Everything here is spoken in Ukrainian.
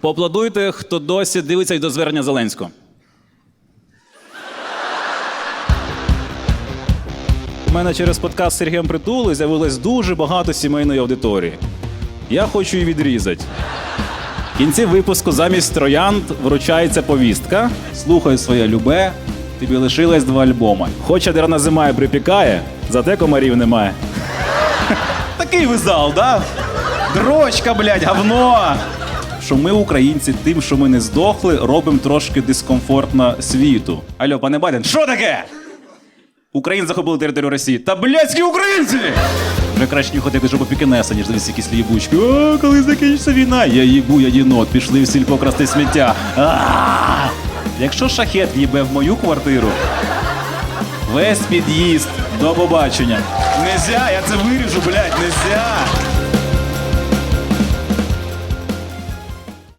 Поаплодуйте, хто досі дивиться й до звернення Зеленського. У мене через подкаст з Сергієм Притули з'явилось дуже багато сімейної аудиторії. Я хочу її відрізати. В кінці випуску замість троянд вручається повістка. Слухай своє любе, тобі лишилось два альбоми. Хоч ядерна зима і припікає, зате комарів немає. Такий ви зал, да? Дрочка, блядь, говно! Що ми, українці, тим, що ми не здохли, робимо трошки дискомфортно світу. Алло, пане Байден, що таке? Українці захопили територію Росії. Та блядські українці! Вже краще нюхати як жопу пікінеса, ніж дивитися якісь лібучки. О, коли закінчиться війна, я їбу, я єнот, пішли в сільпо красти сміття. Якщо шахет їбе в мою квартиру, весь під'їзд до побачення. Нельзя, я це виріжу, блядь, нельзя.